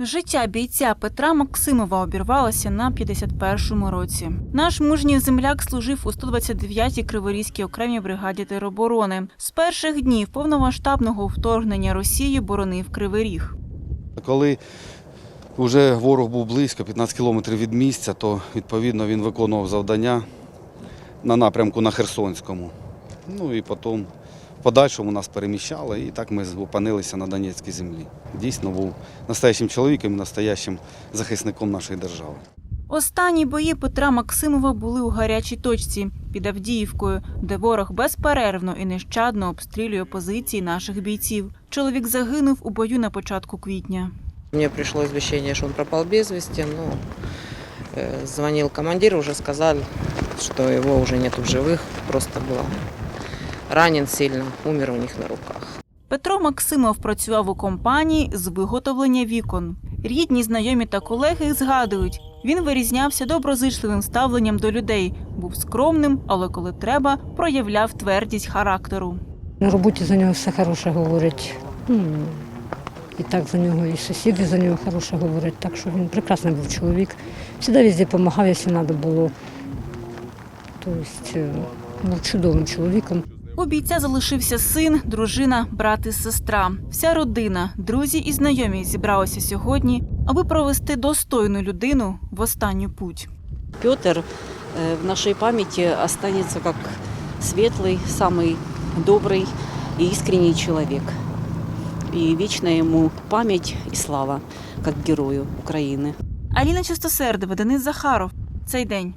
Життя бійця Петра Максимова обірвалося на 51-му році. Наш мужній земляк служив у 129-й Криворізькій окремій бригаді тероборони. З перших днів повномасштабного вторгнення Росії боронив Кривий Ріг. Коли вже ворог був близько, 15 кілометрів від місця, то відповідно він виконував завдання на напрямку на Херсонському. Ну і потім в подальшому нас переміщали, і так ми опинилися на Донецькій землі. Дійсно був настоящим чоловіком, і настоящим захисником нашої держави. Останні бої Петра Максимова були у гарячій точці під Авдіївкою, де ворог безперервно і нещадно обстрілює позиції наших бійців. Чоловік загинув у бою на початку квітня. Мне пришло извещение, что он пропал без вести. Ну, э, звонил командир, уже сказали, что его уже нету в живых. Просто был ранен сильно, умер у них на руках. Петро Максимов працював у компанії з виготовлення вікон. Рідні, знайомі та колеги згадують, він вирізнявся доброзичливим ставленням до людей, був скромним, але коли треба, проявляв твердість характеру. На роботі за нього все хороше говорять. Ну, І так за нього, і сусіди за нього хороше говорять. Так що він прекрасний був чоловік. Всегда везде допомагав, якщо треба було. Тобто е, був чудовим чоловіком. У бійця залишився син, дружина, брат і сестра. Вся родина, друзі і знайомі зібралися сьогодні, аби провести достойну людину в останню путь. Петр э, в нашей памяти останется как светлый, самый добрый и искренний человек. И вечная ему память и слава, как герою Украины. Аліна Чистосердова, Денис Захаров. Цей день.